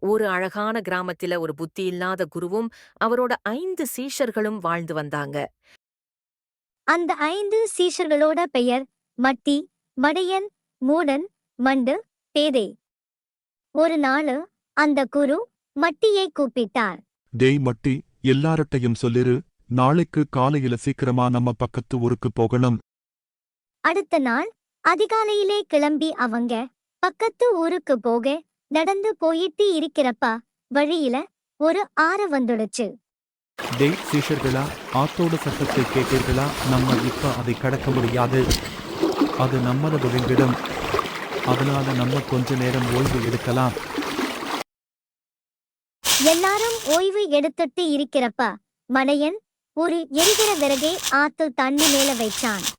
ஒரு அழகான கிராமத்தில ஒரு புத்தி இல்லாத குருவும் அவரோட ஐந்து சீஷர்களும் வாழ்ந்து வந்தாங்க. அந்த ஐந்து சீஷர்களோட பெயர் மட்டி மடையன் மூடன் மண்டு பேதை. ஒரு நாளு அந்த குரு மட்டியை கூப்பிட்டார். டேய் மட்டி எல்லார்ட்டையும் சொல்லிரு நாளைக்கு காலையில சீக்கிரமா நம்ம பக்கத்து ஊருக்கு போகணும். அடுத்த நாள் அதிகாலையிலே கிளம்பி அவங்க பக்கத்து ஊருக்கு போக நடந்து போயிட்டு இருக்கிறப்ப. வழியில ஒரு ஆறு வந்துடுச்சு. டேய் சீஷர்களா ஆத்தோட சத்தத்தை கேட்டீர்களா? நம்ம இப்ப அதை கடக்க முடியாது. அது நம்மள விழுங்கிடும். அதனால நம்ம கொஞ்ச நேரம் ஓய்வு எடுக்கலாம். எல்லாரும் ஓய்வு எடுத்துட்டு இருக்கிறப்ப. மடையன் ஒரு எரிகிற விறகை ஆத்து தண்ணி மேல வைச்சான்.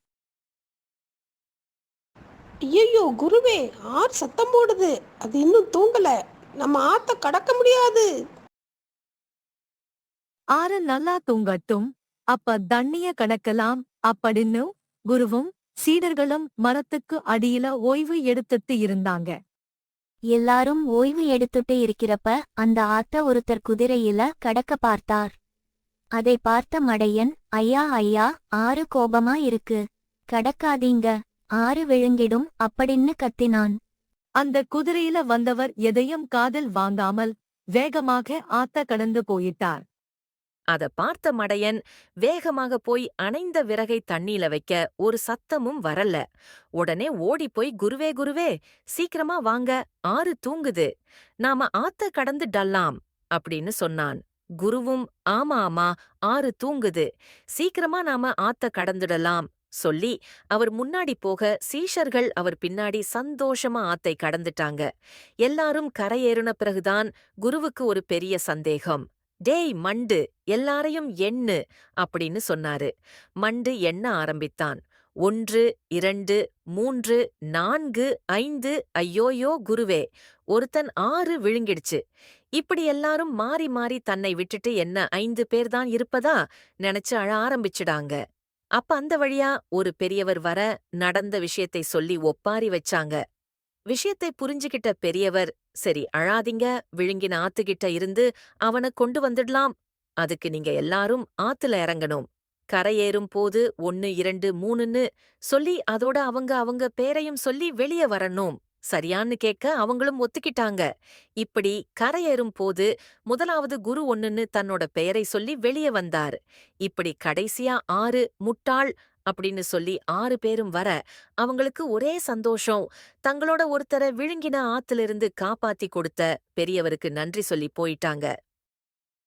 ஐயோ குருவே ஆர் சத்தம் போடுது. அது இன்னும் தூங்கல. நம்ம ஆத்த கடக்க முடியாது. ஆறு நல்லா தூங்கட்டும். அப்ப தண்ணிய கணக்கலாம் அப்படின்னு குருவும் சீடர்களும் மரத்துக்கு அடியில ஓய்வு எடுத்துட்டு இருந்தாங்க. எல்லாரும் ஓய்வு எடுத்துட்டு இருக்கிறப்ப அந்த ஆத்த ஒருத்தர் குதிரையில கடக்க பார்த்தார். அதை பார்த்த மடையன் ஐயா ஐயா ஆறு கோபமா இருக்கு. கடக்காதீங்க. ஆறு விழுங்கிடும் அப்படின்னு கத்தினான். அந்த குதிரையில வந்தவர் எதையும் காதில் வாங்காமல் வேகமாக ஆத்த கடந்து போயிட்டார். அத பார்த்த மடையன் வேகமாக போய் அணைந்த விறகை தண்ணீல வைக்க ஒரு சத்தமும் வரல. உடனே ஓடிப் போய் குருவே குருவே சீக்கிரமா வாங்க ஆறு தூங்குது. நாம ஆத்த கடந்து டல்லாம் அப்படின்னு சொன்னான். குருவும் ஆமா ஆமா ஆறு தூங்குது. சீக்கிரமா நாம ஆத்த கடந்துடலாம் சொல்லி அவர் முன்னாடி போக சீஷர்கள் அவர் பின்னாடி சந்தோஷமா ஆத்தை கடந்துட்டாங்க. எல்லாரும் கரையேறின பிறகுதான் குருவுக்கு ஒரு பெரிய சந்தேகம். டேய் மண்டு எல்லாரையும் எண்ணு அப்படின்னு சொன்னாரு. மண்டு எண்ண ஆரம்பித்தான். ஒன்று இரண்டு மூன்று நான்கு ஐந்து ஐயோயோ குருவே ஒருத்தன் ஆறு விழுங்கிடுச்சு. இப்படி எல்லாரும் மாறி மாறி தன்னை விட்டுட்டு என்ன ஐந்து பேர்தான் இருப்பதா? நினைச்சு அழ ஆரம்பிச்சிடாங்க. அப்ப அந்த வழியா ஒரு பெரியவர் வர நடந்த விஷயத்தை சொல்லி ஒப்பாரி வச்சாங்க. விஷயத்தை புரிஞ்சுகிட்ட பெரியவர் சரி அழாதீங்க விழுங்கின ஆத்துக்கிட்ட இருந்து அவன கொண்டு வந்துடலாம். அதுக்கு நீங்க எல்லாரும் ஆத்துல இறங்கணும். கரையேறும் போது ஒன்னு இரண்டு மூணுன்னு சொல்லி அதோட அவங்க அவங்க பேரையும் சொல்லி வெளிய வரணும். சரியான்னு கேட்க அவங்களும் ஒத்துக்கிட்டாங்க. இப்படி கரையேறும் போது முதலாவது குரு ஒண்ணுன்னு தன்னோட பெயரை சொல்லி வெளிய வந்தார். இப்படி கடைசியா ஆறு முட்டாள் அப்படின்னு சொல்லி ஆறு பேரும் வர அவங்களுக்கு ஒரே சந்தோஷம். தங்களோட ஒருத்தரை விழுங்கின ஆத்திலிருந்து காப்பாத்தி கொடுத்த பெரியவருக்கு நன்றி சொல்லி போயிட்டாங்க.